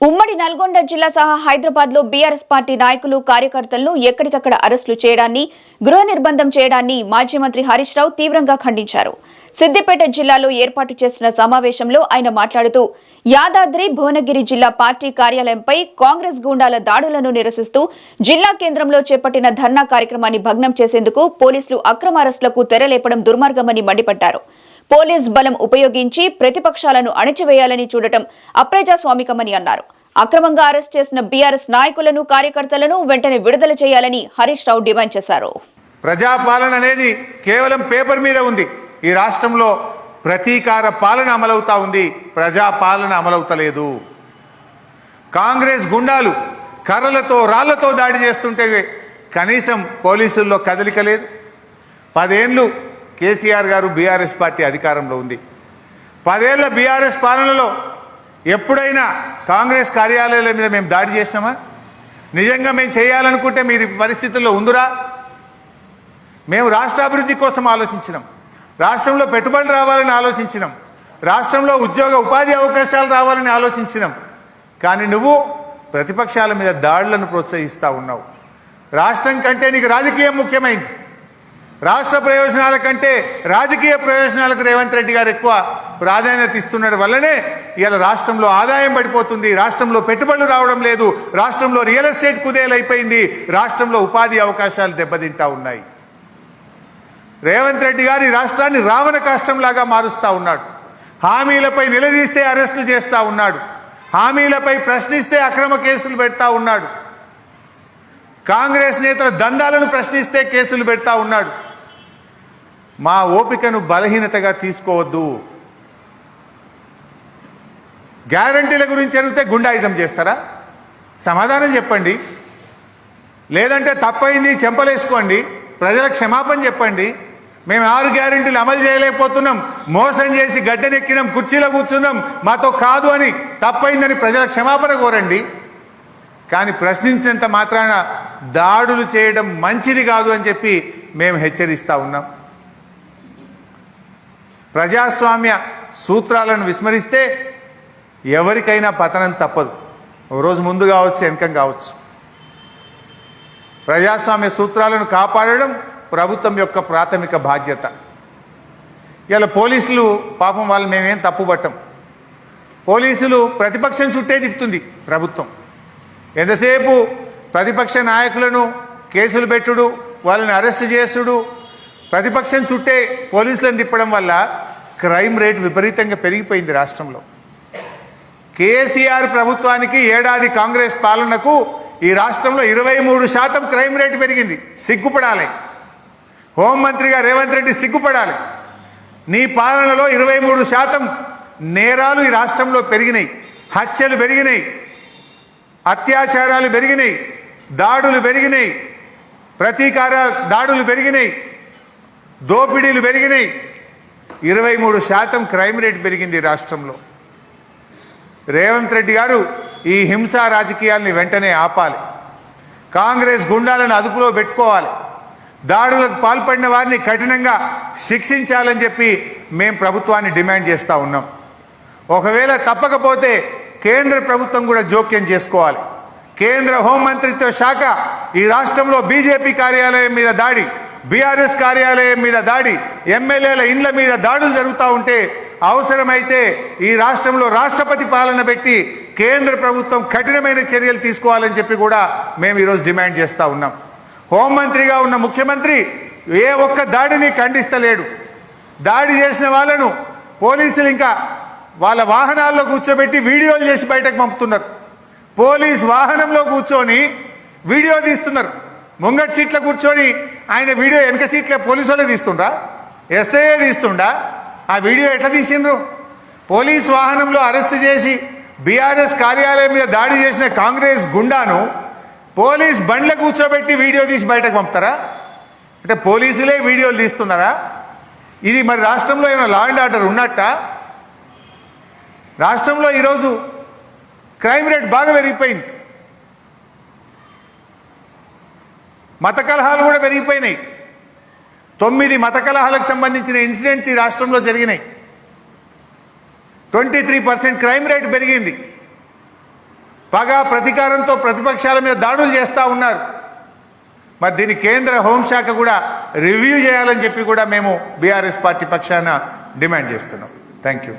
ఉమ్మడి నల్గొండ జిల్లా సహా హైదరాబాద్లో బీఆర్ఎస్ పార్టీ నాయకులు కార్యకర్తలను ఎక్కడికక్కడ అరెస్టులు చేయడాన్ని గృహ నిర్బంధం చేయడాన్ని మాజీ మంత్రి హరీష్ రావు తీవ్రంగా ఖండించారు. సిద్దిపేట జిల్లాలో ఏర్పాటు చేసిన సమావేశంలో ఆయన మాట్లాడుతూ యాదాద్రి భువనగిరి జిల్లా పార్టీ కార్యాలయంపై కాంగ్రెస్ గూండాల దాడులను నిరసిస్తూ జిల్లా కేంద్రంలో చేపట్టిన ధర్నా కార్యక్రమాన్ని భగ్నం చేసేందుకు పోలీసులు అక్రమ అరెస్టులకు తెరలేపడం దుర్మార్గమని మండిపడ్డారు. పోలీస్ బలం ఉపయోగించి ప్రతిపక్షాలను అణచివేయాలని చూడటం అప్రజాస్వామికమని అన్నారు. అక్రమంగా అరెస్ట్ చేసిన బీఆర్ఎస్ నాయకులను కార్యకర్తలను వెంటనే విడుదల చేయాలని హరీష్ రావు డిమాండ్ చేశారు. ప్రజాపాలన అనేది కేవలం పేపర్ మీద ఉంది. ఈ రాష్ట్రంలో ప్రతీకార పాలన అమలవుతా ఉంది. ప్రజాపాలన అమలవుతలేదు. కాంగ్రెస్ గుండాలు కర్రలతో రాళ్ళతో దాడి చేస్తుంటే కనీసం పోలీసుల్లో కదలిక లేదు. పదేళ్ళు కేసీఆర్ గారు బీఆర్ఎస్ పార్టీ అధికారంలో ఉంది. పదేళ్ళ బీఆర్ఎస్ పాలనలో ఎప్పుడైనా కాంగ్రెస్ కార్యాలయాల మీద మేము దాడి చేసినామా? నిజంగా మేము చేయాలనుకుంటే మీరు పరిస్థితుల్లో ఉందిరా మేము రాష్ట్రాభివృద్ధి కోసం ఆలోచించినాం. రాష్ట్రంలో పెట్టుబడులు రావాలని ఆలోచించినాం. రాష్ట్రంలో ఉద్యోగ ఉపాధి అవకాశాలు రావాలని ఆలోచించినాం. కానీ నువ్వు ప్రతిపక్షాల మీద దాడులను ప్రోత్సహిస్తూ ఉన్నావు. రాష్ట్రం కంటే నీకు రాజకీయం ముఖ్యమైంది. రాష్ట్ర ప్రయోజనాల కంటే రాజకీయ ప్రయోజనాలకు రేవంత్ రెడ్డి గారు ఎక్కువ ప్రాధాన్యత ఇస్తున్నాడు వల్లనే ఇవాళ రాష్ట్రంలో ఆదాయం పడిపోతుంది రాష్ట్రంలో పెట్టుబడులు రావడం లేదు రాష్ట్రంలో రియల్ ఎస్టేట్ కుదేలైపోయింది రాష్ట్రంలో ఉపాధి అవకాశాలు దెబ్బతింటా ఉన్నాయి. రేవంత్ రెడ్డి గారి రాష్ట్రాన్ని రావణ కాష్టంలాగా మారుస్తూ ఉన్నాడు. హామీలపై నిలదీస్తే అరెస్టులు చేస్తూ ఉన్నాడు. హామీలపై ప్రశ్నిస్తే అక్రమ కేసులు పెడతా ఉన్నాడు. కాంగ్రెస్ నేతల దందాలను ప్రశ్నిస్తే కేసులు పెడతా ఉన్నాడు. మా ఓపికను బలహీనతగా తీసుకోవద్దు. గ్యారంటీల గురించి అడిగితే గుండాయిజం చేస్తారా? సమాధానం చెప్పండి. లేదంటే తప్పైంది చెంపలేసుకోండి. ప్రజలకు క్షమాపణ చెప్పండి. మేము ఆరు గ్యారెంటీలు అమలు చేయలేకపోతున్నాం. మోసం చేసి గడ్డనెక్కినాం కుర్చీలో కూర్చున్నాం. మాతో కాదు అని తప్పైందని ప్రజల క్షమాపణ కోరండి. కానీ ప్రశ్నించినంత మాత్రాన దాడులు చేయడం మంచిది కాదు అని చెప్పి మేము హెచ్చరిస్తూ ఉన్నాం. ప్రజాస్వామ్య సూత్రాలను విస్మరిస్తే ఎవరికైనా పతనం తప్పదు. ఓ రోజు ముందు కావచ్చు వెనకం కావచ్చు. ప్రజాస్వామ్య సూత్రాలను కాపాడడం ప్రభుత్వం యొక్క ప్రాథమిక బాధ్యత. ఇలా పోలీసులు పాపం వాళ్ళు మేమేం తప్పుపట్టం. పోలీసులు ప్రతిపక్షం చుట్టే తిప్పుతుంది ప్రభుత్వం. ఎంతసేపు ప్రతిపక్ష నాయకులను కేసులు పెట్టుడు వాళ్ళని అరెస్ట్ చేసుడు ప్రతిపక్షం చుట్టే పోలీసులను తిప్పడం వల్ల క్రైమ్ రేట్ విపరీతంగా పెరిగిపోయింది రాష్ట్రంలో. కేసీఆర్ ప్రభుత్వానికి ఏడాది కాంగ్రెస్ పాలనకు ఈ రాష్ట్రంలో ఇరవై మూడు శాతం క్రైమ్ రేటు పెరిగింది. సిగ్గుపడాలి. హోంమంత్రిగా రేవంత్ రెడ్డి సిగ్గుపడాలి. నీ పాలనలో ఇరవై మూడు శాతం నేరాలు ఈ రాష్ట్రంలో పెరిగినాయి. హత్యలు పెరిగినాయి. అత్యాచారాలు పెరిగినాయి. దాడులు పెరిగినాయి. ప్రతీకార దాడులు పెరిగినాయి. దోపిడీలు పెరిగినాయి. ఇరవై మూడు శాతం క్రైమ్ రేట్ పెరిగింది రాష్ట్రంలో. రేవంత్ రెడ్డి గారు ఈ హింసా రాజకీయాల్ని వెంటనే ఆపాలి. కాంగ్రెస్ గుండాలను అదుపులో పెట్టుకోవాలి. దాడులకు పాల్పడిన వారిని కఠినంగా శిక్షించాలని చెప్పి మేము ప్రభుత్వాన్ని డిమాండ్ చేస్తూ ఉన్నాం. ఒకవేళ తప్పకపోతే కేంద్ర ప్రభుత్వం కూడా జోక్యం చేసుకోవాలి. కేంద్ర హోంమంత్రిత్వ శాఖ ఈ రాష్ట్రంలో బీజేపీ కార్యాలయం మీద దాడి బీఆర్ఎస్ కార్యాలయం మీద దాడి ఎమ్మెల్యేల ఇండ్ల మీద దాడులు జరుగుతూ ఉంటే అవసరమైతే ఈ రాష్ట్రంలో రాష్ట్రపతి పాలన పెట్టి కేంద్ర ప్రభుత్వం కఠినమైన చర్యలు తీసుకోవాలని చెప్పి కూడా మేము ఈరోజు డిమాండ్ చేస్తూ ఉన్నాం. హోంమంత్రిగా ఉన్న ముఖ్యమంత్రి ఏ ఒక్క దాడిని ఖండిస్తలేడు. దాడి చేసిన వాళ్ళను పోలీసులు ఇంకా వాళ్ళ వాహనాల్లో కూర్చోబెట్టి వీడియోలు చేసి బయటకు పంపుతున్నారు. పోలీస్ వాహనంలో కూర్చొని వీడియో తీస్తున్నారు. ముంగటి సీట్లో కూర్చొని ఆయన వీడియో వెనక సీట్లో పోలీసు వాళ్ళే తీస్తుండ్రా ఎస్ఐఏ తీస్తుండా? ఆ వీడియో ఎట్లా తీసిండ్రు? పోలీస్ వాహనంలో అరెస్ట్ చేసి బీఆర్ఎస్ కార్యాలయం మీద దాడి చేసిన కాంగ్రెస్ గుండాను పోలీస్ బండ్ల కూర్చోబెట్టి వీడియో తీసి బయటకు పంపుతారా? అంటే పోలీసులే వీడియోలు తీస్తున్నారా? ఇది మరి రాష్ట్రంలో ఏమైనా లా అండ్ ఆర్డర్ ఉన్నట్ట? రాష్ట్రంలో ఈరోజు క్రైమ్ రేట్ బాగా పెరిగిపోయింది. మత కలహాలు కూడా పెరిగిపోయినాయి. తొమ్మిది మత కలహాలకు సంబంధించిన ఇన్సిడెంట్స్ ఈ రాష్ట్రంలో జరిగినాయి. Twenty three percent crime rate పెరిగింది. పగ ప్రతీకారంతో ప్రతిపక్షాల మీద దాడులు చేస్తూ ఉన్నారు. మరి దీన్ని కేంద్ర హోంశాఖ కూడా రివ్యూ చేయాలని చెప్పి కూడా మేము బీఆర్ఎస్ పార్టీ పక్షాన డిమాండ్ చేస్తున్నాం. Thank you